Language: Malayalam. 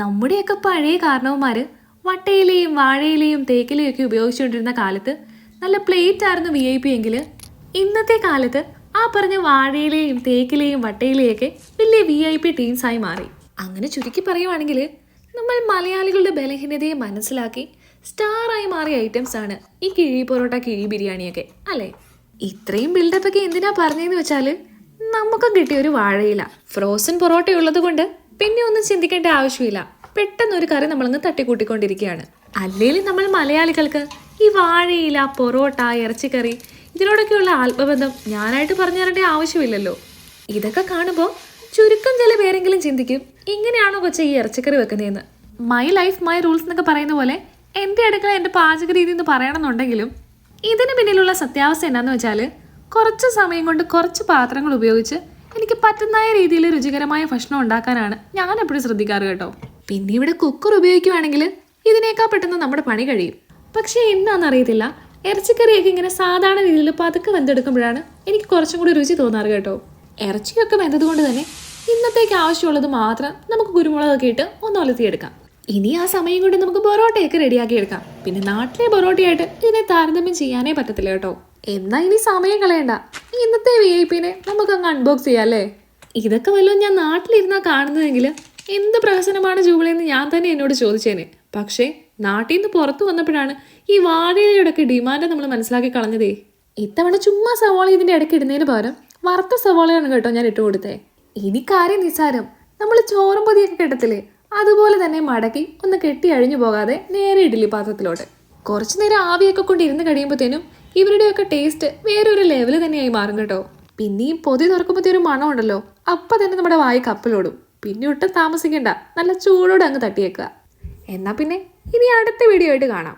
നമ്മുടെയൊക്കെ പഴയ കാരണവന്മാർ വട്ടയിലെയും വാഴയിലെയും തേക്കിലെയും ഒക്കെ ഉപയോഗിച്ചുകൊണ്ടിരുന്ന കാലത്ത് നല്ല പ്ലേറ്റ് ആയിരുന്നു വി ഐ പി എങ്കിൽ ഇന്നത്തെ കാലത്ത് ആ പറഞ്ഞ വാഴയിലെയും തേക്കിലെയും വട്ടയിലെയും ഒക്കെ വലിയ വി ഐ പി ടീംസായി മാറി. അങ്ങനെ ചുരുക്കി പറയുവാണെങ്കിൽ നമ്മൾ മലയാളികളുടെ ബലഹീനതയെ മനസ്സിലാക്കി സ്റ്റാറായി മാറിയ ഐറ്റംസ് ആണ് ഈ കിഴി പൊറോട്ട കിഴി ബിരിയാണിയൊക്കെ അല്ലേ? ഇത്രയും ബിൽഡപ്പൊക്കെ എന്തിനാ പറഞ്ഞതെന്ന് വെച്ചാൽ നമുക്ക് കിട്ടിയ ഒരു വാഴയില. ഫ്രോസൺ പൊറോട്ട ഉള്ളത് കൊണ്ട് പിന്നെ ഒന്നും ചിന്തിക്കേണ്ട ആവശ്യമില്ല. പെട്ടെന്ന് ഒരു കറി നമ്മളങ്ങ് തട്ടിക്കൂട്ടിക്കൊണ്ടിരിക്കുകയാണ്. അല്ലെങ്കിൽ നമ്മൾ മലയാളികൾക്ക് ഈ വാഴയില പൊറോട്ട ഇറച്ചിക്കറി ഇതിനോടൊക്കെയുള്ള ആത്മബന്ധം ഞാനായിട്ട് പറഞ്ഞു തരേണ്ട ആവശ്യമില്ലല്ലോ. ഇതൊക്കെ കാണുമ്പോൾ ചുരുക്കം ചില പേരെങ്കിലും ചിന്തിക്കും ഇങ്ങനെയാണോ കൊച്ചെ ഈ ഇറച്ചിക്കറി വെക്കുന്നതെന്ന്? മൈ ലൈഫ് മൈ റൂൾസ് എന്നൊക്കെ പറയുന്ന പോലെ എന്റെ അടുക്കള എന്റെ പാചക രീതി എന്ന് പറയണമെന്നുണ്ടെങ്കിലും ഇതിന് പിന്നിലുള്ള സത്യാവസ്ഥ എന്താണെന്ന് വെച്ചാൽ കുറച്ച് സമയം കൊണ്ട് കുറച്ച് പാത്രങ്ങൾ ഉപയോഗിച്ച് എനിക്ക് പറ്റുന്നതായ രീതിയിൽ രുചികരമായ ഭക്ഷണം ഉണ്ടാക്കാനാണ് ഞാൻ എപ്പോഴും ശ്രദ്ധിക്കാറ് കേട്ടോ. പിന്നെ ഇവിടെ കുക്കർ ഉപയോഗിക്കുവാണെങ്കിൽ ഇതിനേക്കാൾ പെട്ടെന്ന് നമ്മുടെ പണി കഴിയും. പക്ഷേ എന്താണെന്നറിയത്തില്ല ഇറച്ചിക്കറിയൊക്കെ ഇങ്ങനെ സാധാരണ രീതിയിൽ പതുക്കെ വെന്തെടുക്കുമ്പോഴാണ് എനിക്ക് കുറച്ചും കൂടി രുചി തോന്നാറ് കേട്ടോ. ഇറച്ചിയൊക്കെ വെന്തതുകൊണ്ട് തന്നെ ഇന്നത്തേക്ക് ആവശ്യമുള്ളത് മാത്രം നമുക്ക് കുരുമുളകൊക്കെ ഇട്ട് ഒന്ന് ഒലത്തിയെടുക്കാം ഇനി ആ സമയം കൊണ്ട് നമുക്ക് പൊറോട്ടയൊക്കെ റെഡിയാക്കി എടുക്കാം പിന്നെ നാട്ടിലെ പൊറോട്ടയായിട്ട് ഇതിനെ താരതമ്യം ചെയ്യാനേ പറ്റത്തില്ല കേട്ടോ. എന്നാ ഇനി സമയം കളയണ്ട. ഇന്നത്തെ വി ഐ പിനെ നമുക്ക് അങ്ങ് അൺബോക്സ് ചെയ്യാം അല്ലേ ഇതൊക്കെ വല്ലതും ഞാൻ നാട്ടിലിരുന്നാ കാണുന്നതെങ്കിൽ എന്ത് പ്രഹസനമാണ് ജൂബിളി എന്ന് ഞാൻ തന്നെ എന്നോട് ചോദിച്ചേനെ. പക്ഷേ നാട്ടിൽ നിന്ന് പുറത്തു വന്നപ്പോഴാണ് ഈ വാഴയുടെ ഒക്കെ ഡിമാൻഡ് നമ്മൾ മനസ്സിലാക്കി കളഞ്ഞതേ. ഇത്തവണ ചുമ്മാ സവാള ഇതിന്റെ ഇടയ്ക്ക് ഇടുന്നതിന് പകരം വറുത്ത സവാളയാണ് കേട്ടോ ഞാൻ ഇട്ട് കൊടുത്തേ. ഇനി കാര്യം നിസ്സാരം. നമ്മൾ ചോറും പൊതിയൊക്കെ കെട്ടത്തില്ലേ? അതുപോലെ തന്നെ മടക്കി ഒന്ന് കെട്ടി അഴിഞ്ഞു പോകാതെ നേരെ ഇഡ്ഡലി പാത്രത്തിലോട്ട്. കുറച്ചു നേരം ആവിയൊക്കെ കൊണ്ട് ഇരുന്ന് കഴിയുമ്പോഴത്തേനും ഇവരുടെയൊക്കെ ടേസ്റ്റ് വേറൊരു ലെവൽ തന്നെയായി മാറും കേട്ടോ. പിന്നെയും പൊതി തുറക്കുമ്പോഴത്തെ ഒരു മണം ഉണ്ടല്ലോ അപ്പൊ തന്നെ നമ്മുടെ വായി കപ്പലോടും. പിന്നെ ഒട്ടും താമസിക്കണ്ട നല്ല ചൂടോടെ അങ്ങ് തട്ടിയേക്കുക. എന്നാ പിന്നെ ഇനി അടുത്ത വീഡിയോ ആയിട്ട് കാണാം.